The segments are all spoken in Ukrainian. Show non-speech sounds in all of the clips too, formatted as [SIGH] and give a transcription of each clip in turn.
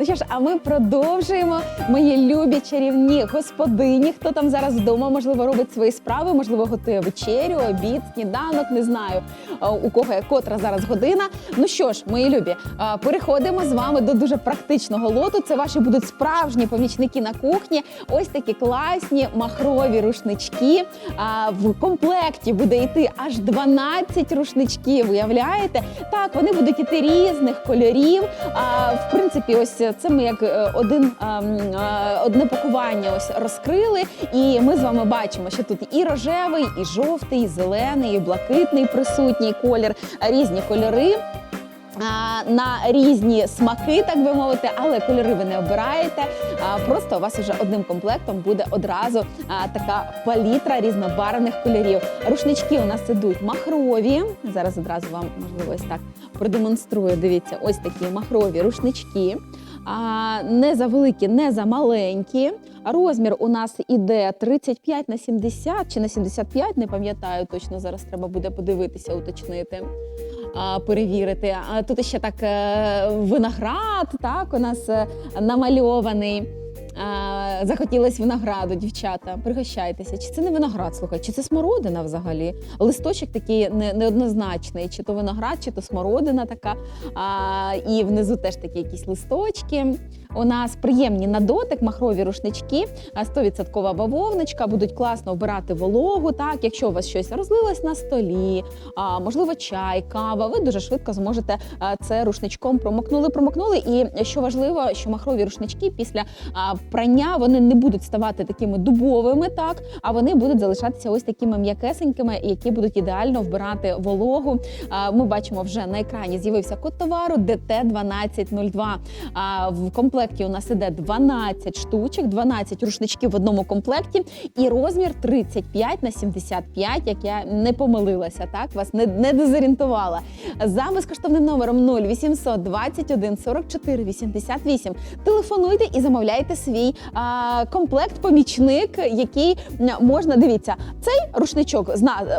Ну що ж, а ми продовжуємо. Мої любі чарівні господині. Хто там зараз вдома, можливо, робить свої справи, можливо, готує вечерю, обід, сніданок. Не знаю у кого є котра зараз година. Ну що ж, мої любі, переходимо з вами до дуже практичного лоту. Це ваші будуть справжні помічники на кухні. Ось такі класні махрові рушнички. В комплекті буде йти аж 12 рушничків. Уявляєте? Так, вони будуть іти різних кольорів. В принципі, ось це ми як е, один а, м, а, одне пакування ось розкрили, і ми з вами бачимо, що тут і рожевий, і жовтий, і зелений, і блакитний присутній колір, різні кольори. На різні смаки, так би мовити, але кольори ви не обираєте. Просто у вас вже одним комплектом буде одразу така палітра різнобарвних кольорів. Рушнички у нас ідуть махрові. Зараз одразу вам можливо ось так продемонструю. Дивіться, ось такі махрові рушнички. Не за великі, не за маленькі. Розмір у нас іде 35 на 70 чи на 75, не пам'ятаю точно. Зараз треба буде подивитися, уточнити. Перевірити. Тут ще так е, виноград, так у нас е, намальований. Захотілось винограду, дівчата. Пригощайтеся. Чи це не виноград? Слухай, чи це смородина взагалі? Листочок такий не- неоднозначний, чи то виноград, чи то смородина така. А, і внизу теж такі якісь листочки. У нас приємні на дотик, махрові рушнички, а, 100% бавовничка, будуть класно вбирати вологу. Так, якщо у вас щось розлилось на столі, а, можливо, чай, кава, ви дуже швидко зможете це рушничком промокнули, промокнули. І що важливо, що махрові рушнички після прання вони не будуть ставати такими дубовими, так а вони будуть залишатися ось такими м'якесенькими, які будуть ідеально вбирати вологу. Ми бачимо вже на екрані з'явився код товару ДТ 1202. А в комплекті у нас іде 12 штучок, 12 рушничків в одному комплекті, і розмір 35 на 75, як я не помилилася, так вас не, не дезорієнтувала. За безкоштовним номером 0800 21 44 88 телефонуйте і замовляйте свій а, комплект помічник, який можна дивіться. Цей рушничок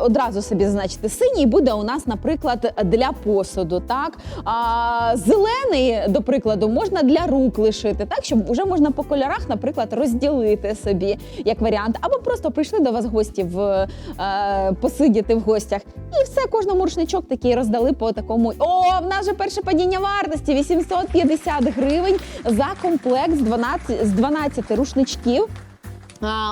одразу собі зазначити синій буде у нас, наприклад, для посуду. Так а, зелений, до прикладу, можна для рук лишити, так щоб вже можна по кольорах, наприклад, розділити собі як варіант, або просто прийшли до вас гості в е, посидіти в гостях, і все кожному рушничок такий роздали по такому. О, в нас же перше падіння вартості 850 гривень за комплект з 12, з 12 рушничків.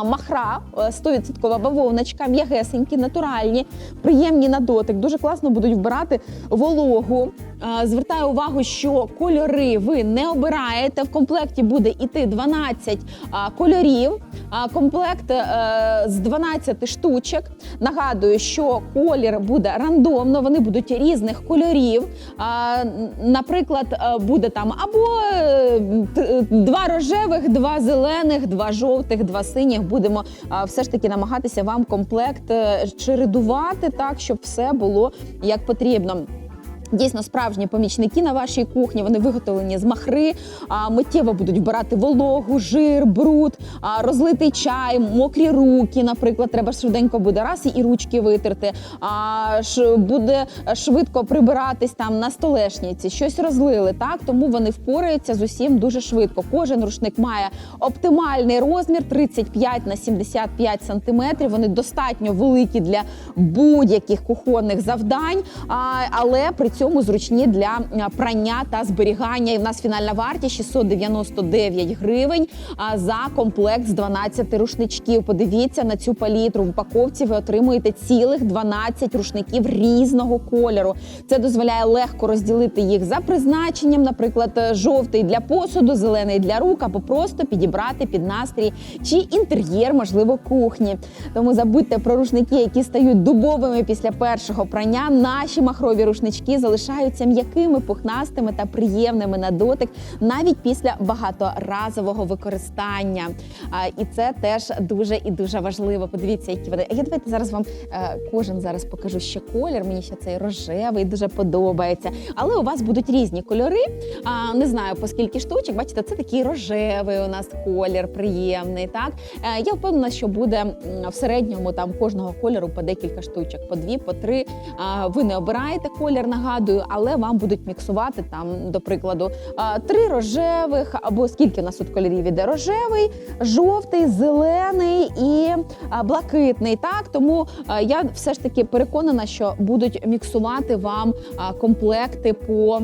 Махра, е, 100% бавовночка, м'ягесенькі, натуральні, приємні на дотик, дуже класно будуть вбирати вологу. Звертаю увагу, що кольори ви не обираєте. В комплекті буде іти 12 кольорів. Комплект е, з 12 штучок. Нагадую, що колір буде рандомно, вони будуть різних кольорів. Наприклад, е, буде там або е, два рожевих, два зелених, два жовтих, два синіх. Будемо все ж таки намагатися вам комплект чередувати так, щоб все було як потрібно. Дійсно, справжні помічники на вашій кухні. Вони виготовлені з махри, а, миттєво будуть вбирати вологу, жир, бруд, а, розлитий чай, мокрі руки. Наприклад, треба швиденько буде раз і ручки витерти. А ш, буде швидко прибиратись там на столешниці, щось розлили. Так тому вони впораються з усім дуже швидко. Кожен рушник має оптимальний розмір 35 на 75 сантиметрів. Вони достатньо великі для будь-яких кухонних завдань, а, але при цьому зручні для прання та зберігання. І в нас фінальна вартість 699 гривень за комплект з 12 рушничків. Подивіться на цю палітру. В упаковці ви отримуєте цілих 12 рушників різного кольору. Це дозволяє легко розділити їх за призначенням, наприклад, е, жовтий для посуду, зелений для рук, або просто підібрати під настрій чи інтер'єр, можливо, кухні. Тому забудьте про рушники, які стають дубовими після першого прання. Наші махрові рушнички залишаються м'якими, пухнастими та приємними на дотик навіть після багаторазового використання. І це теж дуже і дуже важливо. Подивіться, які вони. Я давайте зараз вам е, кожен зараз покажу ще колір. Мені ще цей рожевий дуже подобається. Але у вас будуть різні кольори. Не знаю по скільки штучок. Бачите, це такий рожевий у нас колір, приємний. Так Е, я впевнена, що буде в середньому там кожного кольору по декілька штучок, по дві, по три. Ви не обираєте колір, нагадую. Нагадую, але вам будуть міксувати там, до прикладу, три рожевих або скільки у нас тут кольорів іде? Рожевий, жовтий, зелений і блакитний. Так тому я все ж таки переконана, що будуть міксувати вам комплекти по.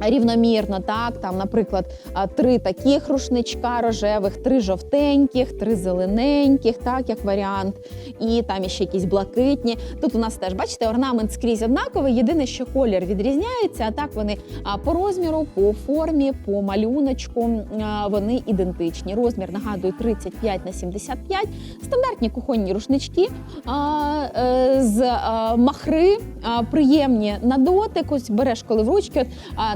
Рівномірно, так там, наприклад, три таких рушничка рожевих, три жовтеньких, три зелененьких, так як варіант, і там іще якісь блакитні. Тут у нас теж бачите, орнамент скрізь однаковий. Єдине, що колір відрізняється. А так вони по розміру, по формі, по малюночку вони ідентичні. Розмір нагадую 35 на 75. Стандартні кухонні рушнички е, з махри, приємні на дотик. Ось береш коли в ручки.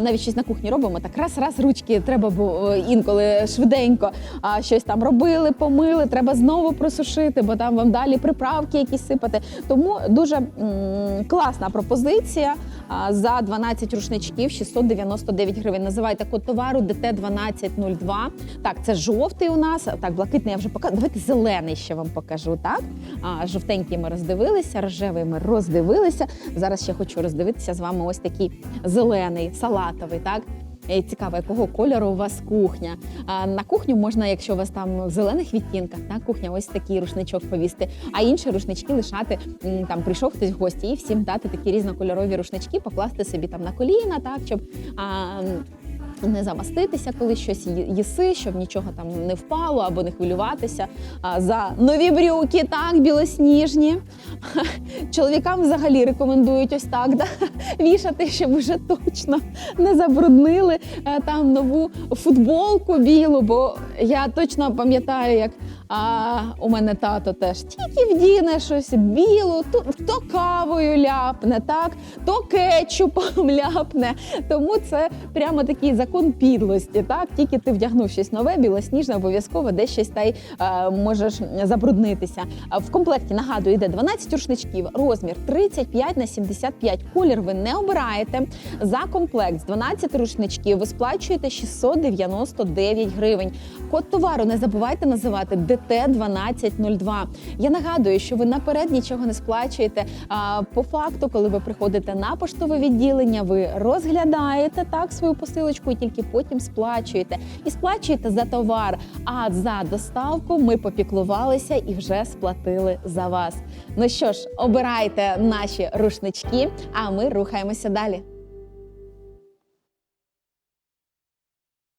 Навіть щось на кухні робимо, так раз, раз ручки треба бо е, інколи швиденько а, щось там робили, помили, треба знову просушити, бо там вам далі приправки якісь сипати. Тому дуже класна пропозиція. За 12 рушничків 699 гривень. Називайте код товару ДТ 1202. Так, це жовтий у нас. Так, блакитний я вже покажу. Давайте зелений ще вам покажу. Так, а, жовтенький ми роздивилися, рожевий ми роздивилися. Зараз ще хочу роздивитися з вами ось такий зелений, салатовий. Так. Е, Цікаво, якого кольору у вас кухня. А на кухню можна, якщо у вас там в зелених відтінках, так, кухня, ось такий рушничок повісти, а інші рушнички лишати. Там прийшов хтось в гості і всім дати такі різнокольорові рушнички, покласти собі там на коліна, так, щоб. А, не замаститися, коли щось їси, щоб нічого там не впало або не хвилюватися. А за нові брюки, так, білосніжні. [LAUGHS] Чоловікам взагалі рекомендують ось так да, [LAUGHS] вішати, щоб вже точно не забруднили е, там нову футболку білу. Бо я точно пам'ятаю, як а, у мене тато теж тільки вдіне щось білу, то, то кавою ляпне, так, то кетчупом [LAUGHS] ляпне. Тому це прямо такий закон підлості. Так, тільки ти вдягнув щось нове, білосніжне, обов'язково десь щось та й е, можеш забруднитися. В комплекті нагадую, йде 12 рушничків, розмір 35 на 75. Колір ви не обираєте. За комплект з 12 рушничків ви сплачуєте 699 гривень. Код товару не забувайте називати ДТ 1202. Я нагадую, що ви наперед нічого не сплачуєте. А по факту, коли ви приходите на поштове відділення, ви розглядаєте так свою посилочку тільки потім сплачуєте. І сплачуєте за товар. А за доставку ми попіклувалися і вже сплатили за вас. Ну що ж, обирайте наші рушнички, а ми рухаємося далі.